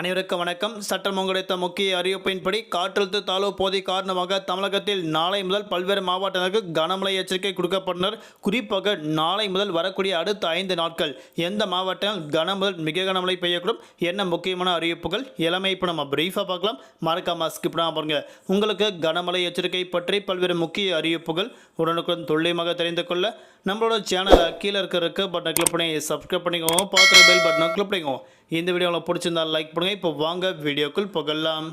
அனைவருக்கும் வணக்கம். சட்டம் கிடைத்த முக்கிய அறிவிப்பின்படி காற்றழுத்த தாழ்வு போதை காரணமாக தமிழகத்தில் நாளை முதல் பல்வேறு மாவட்டங்களுக்கு கனமழை எச்சரிக்கை கொடுக்கப்பட்டனர். குறிப்பாக நாளை முதல் வரக்கூடிய அடுத்த ஐந்து நாட்கள் எந்த மாவட்டங்கள் கன முதல் மிக கனமழை பெய்யக்கூடும் என்ன முக்கியமான அறிவிப்புகள் எல்லாமே இப்போ நம்ம பிரீஃபாக பார்க்கலாம். மறக்காம ஸ்கிப் பாருங்க. உங்களுக்கு கனமழை எச்சரிக்கை பற்றி பல்வேறு முக்கிய அறிவிப்புகள் உடனுக்குடன் துல்லியமாக தெரிந்து கொள்ள நம்மளோட சேனலை கீழே இருக்க இருக்க பட்டனை கிளிக் பண்ணி சப்ஸ்கிரைப் பண்ணிக்கோங்க. பார்த்துட்டு பெல் பட்டனை கிளிக் பண்ணிக்கோங்க. இந்த வீடியோ உங்களுக்கு பிடிச்சிருந்தா லைக் பண்ணுங்கள் இப்போ வாங்க வீடியோக்குள் புகழலாம்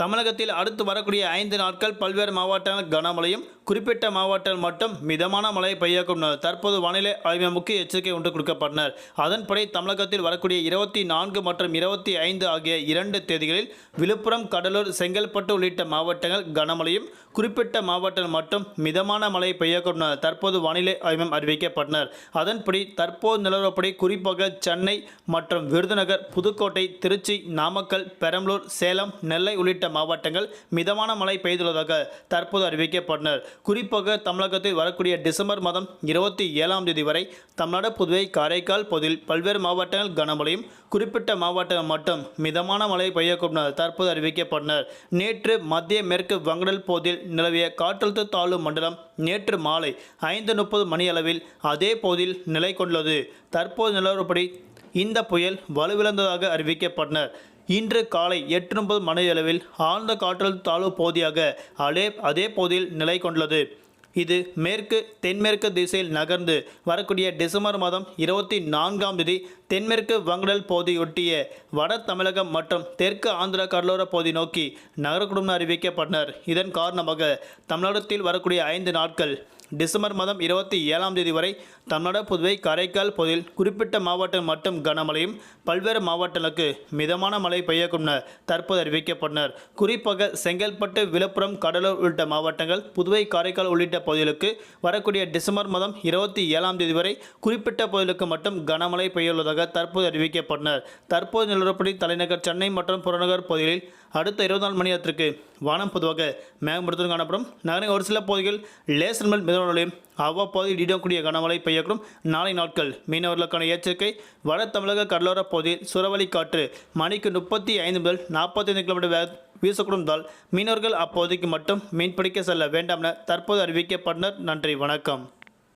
தமிழகத்தில் அடுத்து வரக்கூடிய ஐந்து நாட்கள் பல்வேறு மாவட்டங்கள் கனமழையும் குறிப்பிட்ட மாவட்டங்கள் மட்டும் மிதமான மழை பெய்யக்கும் தற்போது வானிலை ஆய்வு முக்கிய எச்சரிக்கை ஒன்று கொடுக்கப்பட்டனர். அதன்படி தமிழகத்தில் வரக்கூடிய இருபத்தி நான்கு மற்றும் இருபத்தி ஐந்து ஆகிய இரண்டு தேதிகளில் விழுப்புரம் கடலூர் செங்கல்பட்டு உள்ளிட்ட மாவட்டங்கள் கனமழையும் குறிப்பிட்ட மாவட்டங்கள் மட்டும் மிதமான மழை பெய்யக்கும் தற்போது வானிலை ஆய்வு அறிவிக்கப்பட்டனர். அதன்படி தற்போது நிலவரப்படி குறிப்பாக சென்னை மற்றும் விருதுநகர் புதுக்கோட்டை திருச்சி நாமக்கல் பெரம்பலூர் சேலம் நெல்லை உள்ளிட்ட மாவட்டங்கள் மிதமான மழை பெய்துள்ளதாக தற்போது அறிவிக்கப்பட்டனர். குறிப்பாக தமிழகத்தில் வரக்கூடிய டிசம்பர் மாதம் இருபத்தி ஏழாம் தேதி வரை தமிழ்நாடு புதுவை காரைக்கால் பகுதியில் பல்வேறு மாவட்டங்கள் கனமழையும் குறிப்பிட்ட மாவட்டங்கள் மட்டும் மிதமான மழை பெய்யக்கூடும் தற்போது அறிவிக்கப்பட்டனர். நேற்று மத்திய மேற்கு வங்கடல் பகுதியில் நிலவிய காற்றழுத்த தாழ்வு மண்டலம் நேற்று மாலை ஐந்து முப்பது மணியளவில் அதே பகுதியில் நிலை கொண்டுள்ளது. தற்போது நிலவரப்படி இந்த புயல் வலுவிழந்ததாக அறிவிக்கப்பட்டனர். இன்று காலை எட்டு முப்பது மணியளவில் ஆழ்ந்த காற்றழுத்த தாழ்வு பகுதியாக அதே அதே பகுதியில் நிலை கொண்டுள்ளது. இது மேற்கு தென்மேற்கு திசையில் நகர்ந்து வரக்கூடிய டிசம்பர் மாதம் இருபத்தி நான்காம் தேதி தென்மேற்கு வங்கடல் பகுதியொட்டிய வட தமிழகம் மற்றும் தெற்கு ஆந்திர கடலோர பகுதி நோக்கி நகரக்கூடும் அறிவிக்கப்பட்டனர். இதன் காரணமாக தமிழகத்தில் வரக்கூடிய ஐந்து நாட்கள் டிசம்பர் மாதம் இருபத்தி ஏழாம் தேதி வரை தமிழ்நாடு புதுவை காரைக்கால் பகுதியில் குறிப்பிட்ட மாவட்டம் மட்டும் கனமழையும் பல்வேறு மாவட்டங்களுக்கு மிதமான மழை பெய்யக்கும் தற்போது அறிவிக்கப்பட்டனர். குறிப்பாக செங்கல்பட்டு விழுப்புரம் கடலூர் உள்ளிட்ட மாவட்டங்கள் புதுவை காரைக்கால் உள்ளிட்ட பகுதிகளுக்கு வரக்கூடிய டிசம்பர் மாதம் இருபத்தி ஏழாம் தேதி வரை குறிப்பிட்ட பகுதிகளுக்கு மட்டும் கனமழை பெய்யுள்ளதாக தற்போது அறிவிக்கப்பட்டனர். தற்போது நிலவரப்படி தலைநகர் சென்னை மற்றும் புறநகர் பகுதிகளில் அடுத்த இருபத்தி நாலு மணி நேரத்திற்கு வானம் பொதுவாக மேகமூட்டத்துடன் காணப்படும். நகரின் ஒரு சில பகுதிகள் லேசர் மேல் மிதமலையும் அவ்வப்போது இடிடக்கூடிய கனமழை பெய்யக்கூடும். நாளை நாட்கள் மீனவர்களுக்கான எச்சரிக்கை. வட தமிழக கடலோர பகுதியில் சுரவழி காற்று மணிக்கு முப்பத்தி ஐந்து முதல் நாற்பத்தைந்து கிலோமீட்டர் வேக வீசக்கூடும்தால் மீனவர்கள் அப்போதைக்கு மட்டும் மீன்பிடிக்க செல்ல வேண்டாம் என தற்போது அறிவிக்கப்பட்டனர். நன்றி வணக்கம்.